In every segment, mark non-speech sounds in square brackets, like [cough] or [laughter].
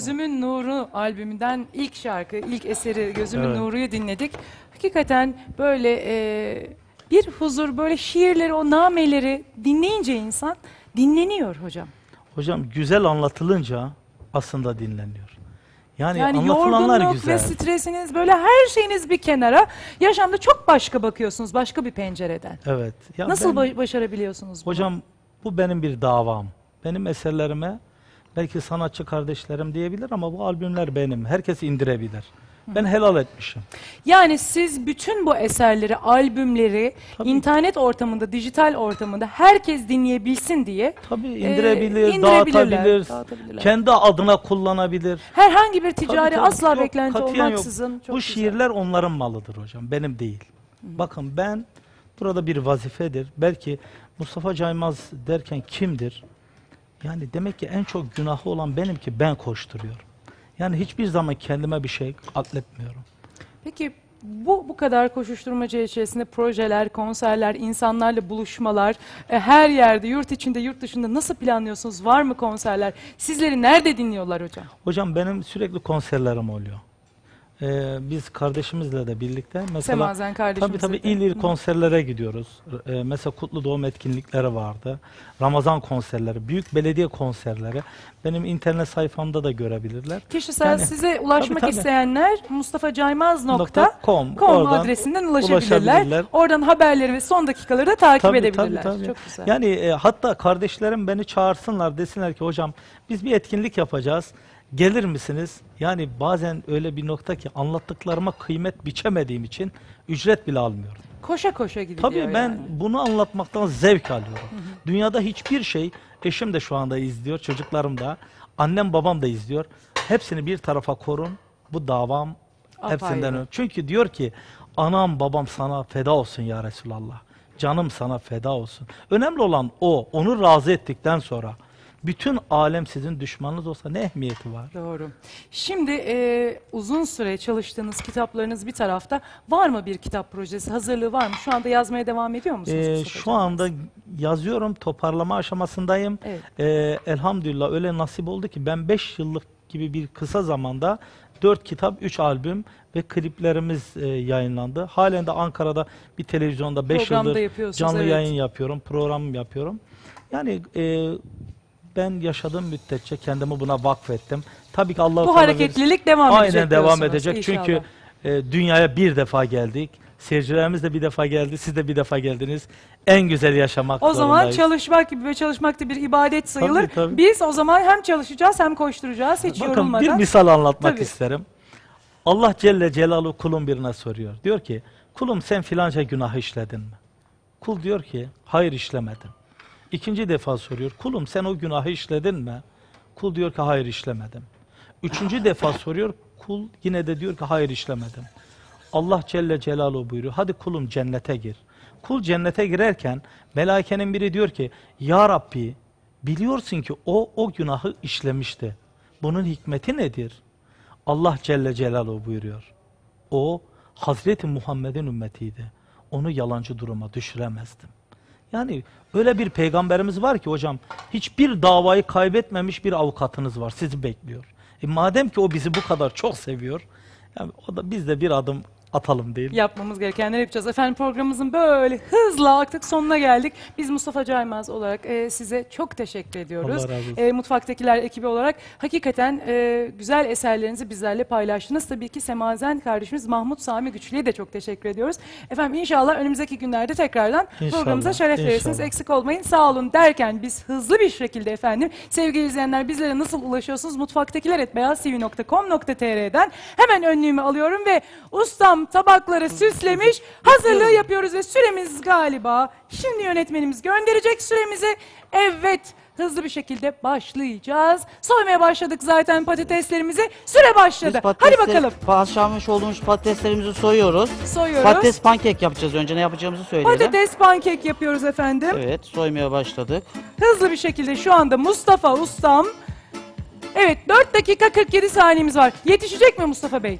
Gözümün Nuru albümünden ilk şarkı, ilk eseri Gözümün Evet. Nuru'yu dinledik. Hakikaten böyle e, bir huzur, böyle şiirleri, o nameleri dinleyince insan dinleniyor hocam. Hocam güzel anlatılınca aslında dinleniyor. Yani, Yani anlatılanlar yorgunluk güzel. ve stresiniz böyle her şeyiniz bir kenara. Yaşamda çok başka bakıyorsunuz başka bir pencereden. Evet. Ya Nasıl ben- ba- başarabiliyorsunuz bunu? Hocam bu benim bir davam. Benim eserlerime belki sanatçı kardeşlerim diyebilir ama bu albümler benim. Herkes indirebilir. Ben helal etmişim. Yani siz bütün bu eserleri, albümleri Tabii. internet ortamında, dijital ortamında herkes dinleyebilsin diye Tabii e, indirebilir, indirebilirler, dağıtabilir, dağıtabilirler. kendi adına kullanabilir. Herhangi bir ticari tabii. asla Yok, beklenti katiyen yok. olmaksızın çok Bu güzel. şiirler onların malıdır hocam, benim değil. Bakın ben burada bir vazifedir. Belki Mustafa Caymaz derken kimdir? Yani demek ki en çok günahı olan benim ki ben koşturuyorum. Yani hiçbir zaman kendime bir şey atletmiyorum. Peki bu bu kadar koşuşturmaca içerisinde projeler, konserler, insanlarla buluşmalar, e, her yerde, yurt içinde, yurt dışında nasıl planlıyorsunuz? Var mı konserler? Sizleri nerede dinliyorlar hocam? Hocam benim sürekli konserlerim oluyor. Ee, biz kardeşimizle de birlikte mesela Semazen Tabii kardeşimizle tabii de. il il Hı. konserlere gidiyoruz. Ee, mesela Kutlu Doğum etkinlikleri vardı. Ramazan konserleri, büyük belediye konserleri. Benim internet sayfamda da görebilirler. Kişisel Yani- size ulaşmak Tabii, isteyenler mustafacaymaz.com .com. Adresinden ulaşabilirler. ulaşabilirler. Oradan haberleri ve son dakikaları da takip edebilirler. Çok güzel. Yani e, hatta kardeşlerim beni çağırsınlar desinler ki hocam biz bir etkinlik yapacağız. Gelir misiniz? Yani bazen öyle bir nokta ki anlattıklarıma kıymet biçemediğim için ücret bile almıyorum. koşa koşa gidiliyor Tabii ben yani. bunu anlatmaktan zevk alıyorum. Dünyada hiçbir şey, eşim de şu anda izliyor, çocuklarım da, annem babam da izliyor. Hepsini bir tarafa korun. Bu davam hepsinden Apayrı. ön. Çünkü diyor ki anam babam sana feda olsun ya Resulallah. Canım sana feda olsun. Önemli olan o. Onu razı ettikten sonra bütün alem sizin düşmanınız olsa ne ehemmiyeti var? Doğru. Şimdi e, uzun süre çalıştığınız kitaplarınız bir tarafta. Var mı bir kitap projesi? Hazırlığı var mı? Şu anda yazmaya devam ediyor musunuz? Ee, Mustafa şu Hocam? anda yazıyorum, toparlama aşamasındayım. Evet. Ee, elhamdülillah öyle nasip oldu ki ben 5 yıllık gibi bir kısa zamanda 4 kitap, 3 albüm ve kliplerimiz e, yayınlandı. Halen de Ankara'da bir televizyonda 5 Programda yıldır yapıyorsunuz, canlı evet. yayın yapıyorum, program yapıyorum. Yani e, ben yaşadığım müddetçe kendimi buna vakfettim. Tabii ki Allah Bu hareketlilik devam edecek Aynen devam edecek. inşallah. Çünkü e, dünyaya bir defa geldik. Seyircilerimiz de bir defa geldi. Siz de bir defa geldiniz. En güzel yaşamak O zaman çalışmak gibi ve çalışmak da bir ibadet sayılır. Tabii, tabii. Biz o zaman hem çalışacağız hem koşturacağız hiç Bakın yorulmadan. bir misal anlatmak Tabii. isterim. Allah Celle Celaluhu kulun birine soruyor. Diyor ki kulum sen filanca günah işledin mi? Kul diyor ki hayır işlemedim. İkinci defa soruyor. Kulum sen o günahı işledin mi? Kul diyor ki hayır işlemedim. Üçüncü defa soruyor. Kul yine de diyor ki hayır işlemedim. Allah Celle Celaluhu buyuruyor. Hadi kulum cennete gir. Kul cennete girerken melaikenin biri diyor ki Ya Rabbi biliyorsun ki o o günahı işlemişti. Bunun hikmeti nedir? Allah Celle Celaluhu buyuruyor. O Hazreti Muhammed'in ümmetiydi. Onu yalancı duruma düşüremezdim. Yani öyle bir peygamberimiz var ki hocam hiçbir davayı kaybetmemiş bir avukatınız var sizi bekliyor. E madem ki o bizi bu kadar çok seviyor yani o da biz de bir adım atalım değil. yapmamız gerekenleri yapacağız. Efendim programımızın böyle hızla artık sonuna geldik. Biz Mustafa Caymaz olarak e, size çok teşekkür ediyoruz. Allah razı olsun. E, Mutfaktakiler ekibi olarak hakikaten e, güzel eserlerinizi bizlerle paylaştınız. Tabii ki Semazen kardeşimiz Mahmut Sami Güçlü'ye de çok teşekkür ediyoruz. Efendim inşallah önümüzdeki günlerde tekrardan İnşallah, programımıza şeref verirsiniz. Eksik olmayın. Sağ olun derken biz hızlı bir şekilde efendim sevgili izleyenler bizlere nasıl ulaşıyorsunuz? Mutfaktakiler.beyaztv.com.tr'den hemen önlüğümü alıyorum ve ustam tabakları süslemiş hazırlığı yapıyoruz ve süremiz galiba şimdi yönetmenimiz gönderecek süremizi. Evet hızlı bir şekilde başlayacağız. Soymaya başladık zaten patateslerimizi. Süre başladı. Biz Hadi patatesleri- bakalım. Haşlanmış olduğumuz patateslerimizi soyuyoruz. Soyuyoruz. Patates pankek yapacağız önce ne yapacağımızı söyleyelim. Patates pankek yapıyoruz efendim. Evet soymaya başladık. Hızlı bir şekilde şu anda Mustafa ustam. Evet 4 dakika 47 saniyemiz var. Yetişecek mi Mustafa Bey?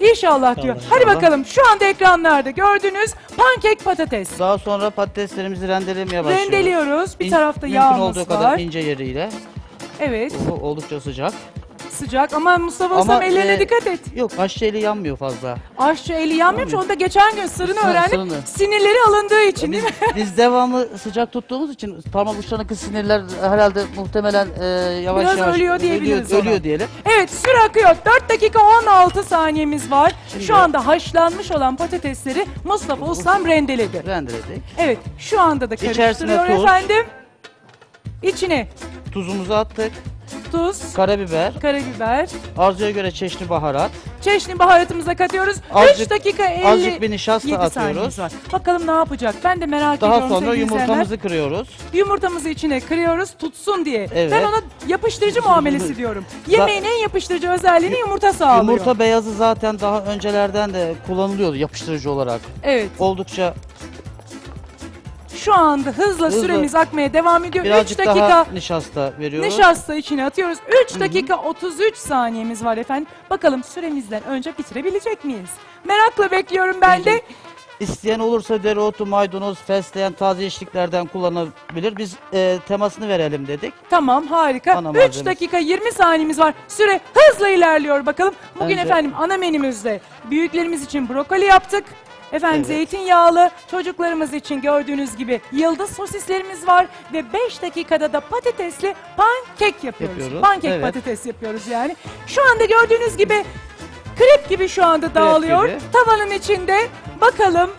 İnşallah. Diyor. İnşallah. Hadi bakalım şu anda ekranlarda gördüğünüz pankek patates. Daha sonra patateslerimizi rendelemeye başlıyoruz. Rendeliyoruz. Bir İn- tarafta mümkün yağımız olduğu var. kadar ince yeriyle. Evet. Bu oldukça sıcak. Sıcak. Aman Mustafa Ama, Ustam ellerine e, dikkat et. Yok aşçı eli yanmıyor fazla. Aşçı eli yanmıyormuş. Onu da geçen gün sırrını Sır- sırrını. Sinirleri alındığı için Biz, değil mi? biz devamlı sıcak tuttuğumuz için parmak uçlarındaki sinirler herhalde muhtemelen e, yavaş Biraz yavaş ölüyor diyebiliriz ölüyor, ona. ölüyor diyelim. Evet süre akıyor. 4 dakika 16 saniyemiz var. Şu anda haşlanmış olan patatesleri Mustafa Ustam rendeledi. Rendeledik. Evet şu anda da İçerisine karıştırıyor tuz. efendim. İçine Tuzumuzu attık. Tuz, Karabiber, karabiber, arzuya göre çeşni baharat. çeşni baharatımıza katıyoruz. 3 Azıcık- dakika 50 azıcık bir nişasta 7 atıyoruz. saniyemiz var. Bakalım ne yapacak? Ben de merak Daha ediyorum sonra sevgili izleyenler. yumurtamızı kırıyoruz. Yumurtamızı içine kırıyoruz tutsun diye. Evet. Ben ona yapıştırıcı muamelesi diyorum. Yemeğin en yapıştırıcı özelliğini yumurta sağlıyor. Yumurta beyazı zaten daha öncelerden de kullanılıyordu yapıştırıcı olarak. Evet. Oldukça Şu anda hızla, Hızlı. süremiz akmaya devam ediyor. 3 birazcık dakika daha nişasta veriyoruz. nişasta içine atıyoruz. 3 dakika 33 saniyemiz var efendim. Bakalım süremizden önce bitirebilecek miyiz? Merakla bekliyorum ben de. İsteyen olursa dereotu, maydanoz, fesleğen, taze yeşilliklerden kullanabilir. Biz e, temasını verelim dedik. Tamam harika. Ana 3 malzemesi. dakika 20 saniyemiz var. Süre hızla ilerliyor bakalım. Bugün Bence- efendim ana menümüzde büyüklerimiz için brokoli yaptık. Efendim Evet. zeytinyağlı, çocuklarımız için gördüğünüz gibi yıldız sosislerimiz var ve 5 dakikada da patatesli pankek yapıyoruz. Yapıyoruz, Pankek evet. patates yapıyoruz yani. Şu anda gördüğünüz gibi krep gibi şu anda dağılıyor. gibi. Tavanın içinde bakalım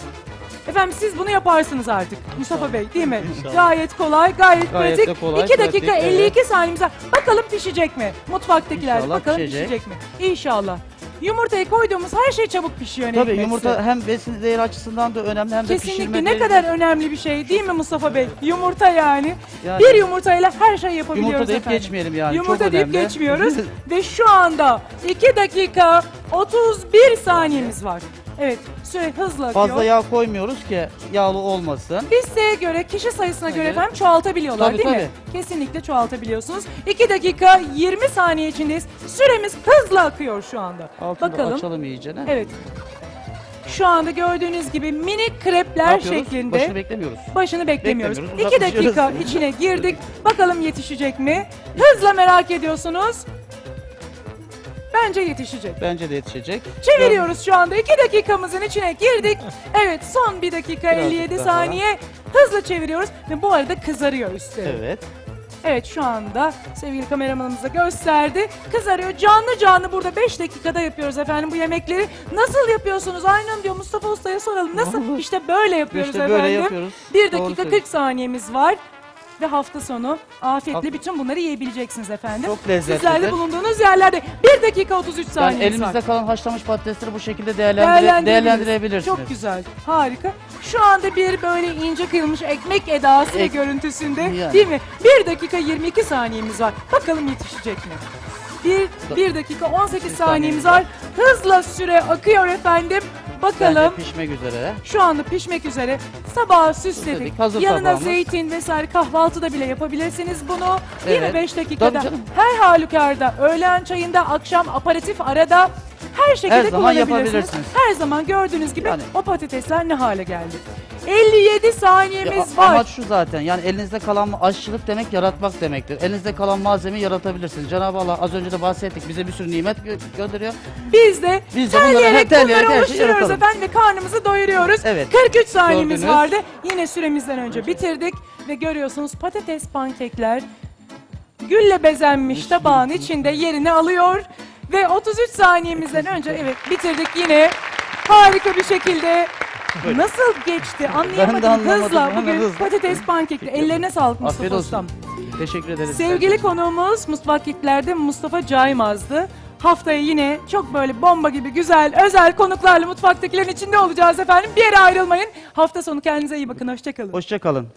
Efendim siz bunu yaparsınız artık Mustafa Bey değil mi? İnşallah. Gayet kolay, gayet, Gayet pratik. kolay, 2 dakika pratik, 52 saniyemiz var. Bakalım pişecek mi? Mutfaktakiler İnşallah bakalım pişecek. pişecek mi? İnşallah. Yumurtayı koyduğumuz her şey çabuk pişiyor ne Tabii hikmetse. yumurta hem besin değeri açısından da önemli hem de Kesinlikle pişirme ne değeri- kadar önemli bir şey değil mi Mustafa Bey? Yumurta yani. Yani- Bir yumurtayla her şey yapabiliyoruz Yumurta deyip efendim. geçmeyelim yani, Yumurta çok deyip önemli. geçmiyoruz. [laughs] Ve şu anda 2 dakika 31 saniyemiz var. Evet süre hızla akıyor. Fazla yağ koymuyoruz ki yağlı olmasın. İsteğe göre, kişi sayısına göre Evet. efendim çoğaltabiliyorlar Tabii, değil mi? Kesinlikle çoğaltabiliyorsunuz. 2 dakika 20 saniye içindeyiz. Süremiz hızla akıyor şu anda. Altını Bakalım. açalım iyice. Ne Evet. Şu anda gördüğünüz gibi minik krepler yapıyoruz? şeklinde. Başını beklemiyoruz. Başını beklemiyoruz. Beklemiyoruz, 2 dakika içine girdik. Bakalım yetişecek mi? Hızla merak ediyorsunuz. Bence yetişecek. Bence de yetişecek. Çeviriyoruz şu anda. 2 dakikamızın içine girdik. Evet son 1 dakika Birazcık 57 daha. saniye. Hızla çeviriyoruz ve bu arada kızarıyor üstleri. Evet. Evet şu anda sevgili kameramanımız da gösterdi. Kızarıyor. Canlı canlı burada 5 dakikada yapıyoruz efendim bu yemekleri. Nasıl yapıyorsunuz? Aynen diyor Mustafa Usta'ya soralım. Nasıl? İşte böyle yapıyoruz İşte efendim. böyle yapıyoruz. 1 Doğru dakika 40 söylüyorsun. saniyemiz var. Ve hafta sonu afiyetle bütün bunları yiyebileceksiniz efendim. Çok lezzetlidir. Sizler de bulunduğunuz yerlerde 1 dakika 33 Yani saniyemiz elimizde var. kalan haşlanmış patatesleri bu şekilde değerlendire, Değerlendirebiliriz. değerlendirebilirsiniz. Çok güzel. Harika. Şu anda bir böyle ince kıyılmış ekmek edası ve Ek- görüntüsünde Yani. değil mi? 1 dakika 22 saniyemiz var. Bakalım yetişecek mi? 1, 1 dakika 18 Bir saniyemiz saniyemiz var. Hızla süre akıyor efendim. Bakalım. Bence pişmek üzere. Şu anda pişmek üzere. Sabah süsledik. Süsledik, hazır Yanına tabağımız. zeytin vesaire kahvaltıda bile yapabilirsiniz bunu. Evet. 5 dakikada. Tabii canım. Her halükarda, öğlen çayında, akşam aparatif arada her şekilde Her zaman kullanabilirsiniz. yapabilirsiniz. Her zaman gördüğünüz gibi Yani. o patatesler ne hale geldi. 57 Ya, saniyemiz var. amaç şu zaten yani elinizde kalan aşçılık demek yaratmak demektir. Elinizde kalan malzemeyi yaratabilirsiniz. Cenab-ı Allah az önce de bahsettik bize bir sürü nimet gö- gönderiyor. Biz de Biz de bunları terleyerek bunları şeyi oluşturuyoruz efendim ve karnımızı doyuruyoruz. Evet. 43 saniyemiz Gördünüz. vardı. Yine süremizden önce bitirdik ve görüyorsunuz patates pankekler gülle bezenmiş tabağın içinde yerini alıyor ve 33 saniyemizden önce evet bitirdik yine harika bir şekilde Buyurun. Nasıl geçti anlayamadım, anlamadım, hızla hemen bugün hızla. patates pankekli ellerine sağlık Afiyet Mustafa olsun. Ustam. Teşekkür ederiz. Sevgili konuğumuz Mutfak Geekler'de Mustafa Caymaz'dı. Haftaya yine çok böyle bomba gibi güzel, özel konuklarla mutfaktakilerin içinde olacağız efendim. Bir yere ayrılmayın. Hafta sonu kendinize iyi bakın. Hoşçakalın. Hoşçakalın.